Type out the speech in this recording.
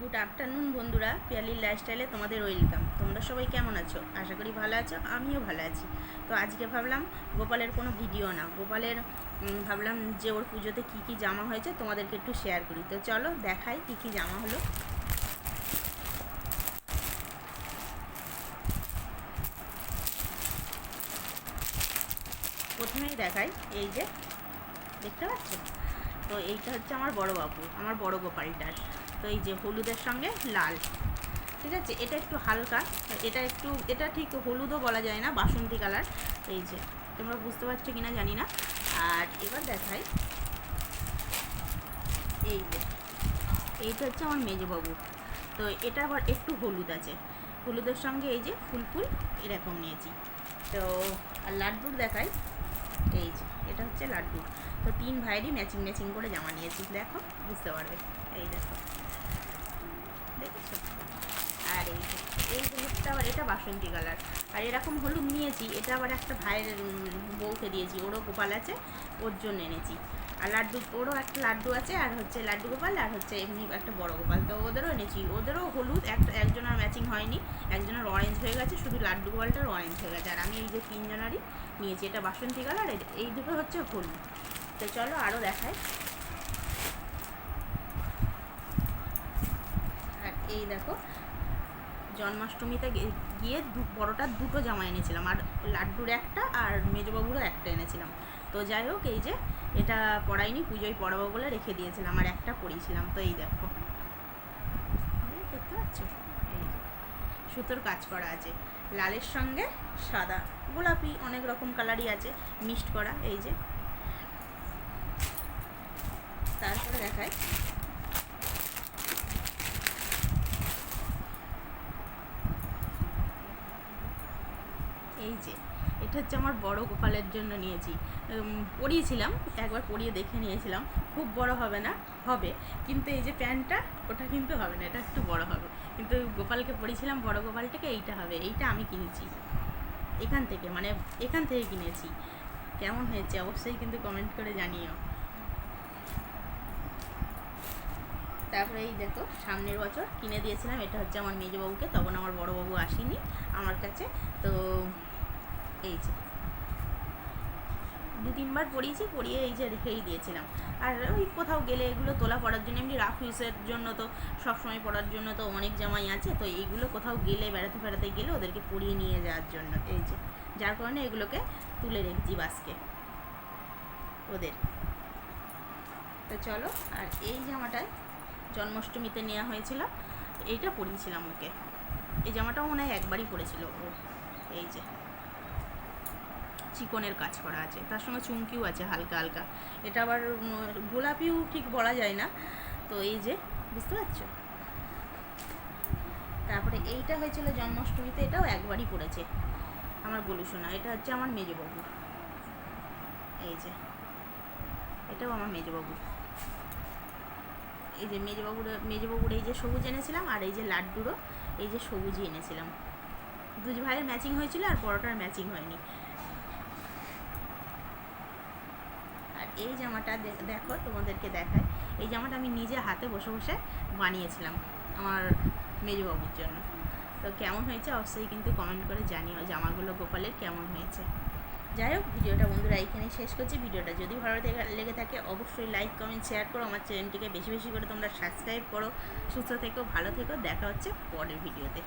Good afternoon বন্ধুরা। পিয়ালির লাইফস্টাইলে তোমাদের ওয়েলকাম তোমরা সবাই কেমন আছো? আশা করি ভালো আছো, আমিও ভালো আছি। তো আজকে ভাবলাম, গোপালের কোনো ভিডিও না। গোপালের ভাবলাম যে ওর পুজোতে কী কী জামা হয়েছে তোমাদেরকে একটু শেয়ার করি। তো চলো দেখাই কী কী জামা হলো। প্রথমেই দেখাই, এই যে, দেখতে পাচ্ছ? তো এইটা হচ্ছে আমার বড় বাবু, আমার বড় গোপালটার। তো এই যে হলুদের সঙ্গে লাল। ঠিক আছে? এটা একটু হালকা। এটা একটু, এটা ঠিক হলুদও বলা যায় না, বাসন্তী কালার। এই যে, তোমরা বুঝতে পারছ কিনা জানি না। আর এবার দেখাই। এই যে, এইটা হচ্ছে আমার মেজবাবু। তো এটা আবার একটু হলুদ আছে। হলুদের সঙ্গে এই যে ফুল ফুল এরকম নিয়েছি। তো, আর লাড্ডুর দেখাই। এই যে, এটা হচ্ছে লাড্ডু। তো তিন ভাইয়েরই ম্যাচিং ম্যাচিং করে জামা নিয়েছি, দেখো, বুঝতে পারবে। এই দেখো। দেখেছ? আর এই যে, এই হলুদটা আবার এটা বাসন্তী কালার আর এরকম হলুদ নিয়েছি, এটা আবার একটা ভাইয়ের বউকে দিয়েছি, ওরও গোপাল আছে, ওর জন্য এনেছি। আর লাড্ডু, ওরও একটা লাড্ডু আছে, আর হচ্ছে লাড্ডু গোপাল, আর হচ্ছে এমনি একটা বড় গোপাল। তো ওদেরও এনেছি। ওদেরও হলুদ একটা একজনের ম্যাচিং হয়নি, একজনের অরেঞ্জ হয়ে গেছে, শুধু লাড্ডু গোপালটার অরেঞ্জ হয়ে গেছে। আর আমি এই যে তিনজনারই নিয়েছি, এটা বাসন্তী কালার এই দুটো হচ্ছে হলুদ। তো চলো আরও দেখাই। আর এই দেখো জন্মাষ্টমীতে গিয়ে বড়টার দুটো জামা এনেছিলাম, আর লাড্ডুর একটা, আর মেজবাবুরও একটা এনেছিলাম। তো যাই হোক, এই যে এটা পড়াইনি, পুজোয় পড়াবো বলে রেখে দিয়েছিলাম, আর একটা পরিয়েছিলাম তো এই দেখো। দেখতে পাচ্ছ? এই যে সুতোর কাজ করা আছে, লালের সঙ্গে সাদা, গোলাপি, অনেক রকম কালারই আছে, মিক্সড করা, এই যে। তারপরে দেখায় এই যে এটা হচ্ছে আমার বড় গোপালের জন্য নিয়েছি। পরিয়েছিলাম, একবার পরিয়ে দেখে নিয়েছিলাম। খুব বড় হবে না? হবে। কিন্তু এই যে প্যান্টটা, ওটা কিন্তু হবে না, এটা একটু বড় হবে। কিন্তু গোপালকে পরিয়েছিলাম, বড় গোপালটাকে এইটা হবে, এইটা আমি কিনেছি। এখান থেকে মানে এখান থেকে কিনেছি। কেমন হয়েছে? অবশ্যই কিন্তু কমেন্ট করে জানিও। তারপরে এই দেখো, সামনের বছর কিনে দিয়েছিলাম, এটা হচ্ছে আমার মেজবাবুকে, তখন আমার বড়বাবু আসেনি আমার কাছে। তো এই যে। দু তিনবার পরিয়েছি, পরিয়ে এই যে রেখেই দিয়েছিলাম। আর ওই কোথাও গেলে এগুলো তোলা পড়ার জন্য, এমনি রাফ ইউজের জন্য তো, সবসময় পড়ার জন্য তো অনেক জামাই আছে, তো এইগুলো কোথাও গেলে, বেড়াতে ফেরাতে গেলে ওদেরকে পরিয়ে নিয়ে যাওয়ার জন্য, এই যে। যার কারণে এগুলোকে তুলে রেখেছি বাসকে, ওদের। তো চলো, আর এই জামাটায় জন্মাষ্টমীতে নেওয়া হয়েছিল, এইটা পরিয়েছিলাম ওকে। এই জামাটাও মনে হয় একবারই পরেছিল ও, এই যে। চিকনের কাজ করা আছে। তার সঙ্গে চুমকিও আছে হালকা হালকা। এটা আবার গোলাপিও ঠিক বলা যায় না। তো এই যে, বুঝতে পারছ? তারপরে এইটা হয়েছিল জন্মাষ্টমীতে, এটাও একবারই পড়েছে আমার গলুসোনা এটা হচ্ছে আমার মেজবাবু। এই যে, এটাও আমার মেজবাবু। এই যে মেজবাবুর মেজবাবুর এই যে সবুজ এনেছিলাম আর এই যে লাড্ডুরও এই যে সবুজই এনেছিলাম। দুজ ভাইয়ের ম্যাচিং হয়েছিল আর পরোটার ম্যাচিং হয়নি আর এই জামাটা দেখো তোমাদেরকে দেখায় এই জামাটা আমি নিজে হাতে বসে বসে বানিয়েছিলাম আমার মেজবাবুর জন্য। তো কেমন হয়েছে অবশ্যই কিন্তু কমেন্ট করে জানিও জামাগুলো গোপালের কেমন হয়েছে। যাই হোক, ভিডিওটা বন্ধুরা এইখানেই শেষ করছি। ভিডিওটা যদি ভালো লেগে থাকে অবশ্যই লাইক কমেন্ট শেয়ার করো। আমার চ্যানেলটিকে বেশি বেশি করে তোমরা সাবস্ক্রাইব করো। সুস্থ থেকো, ভালো থেকো। দেখা হচ্ছে পরের ভিডিওতে।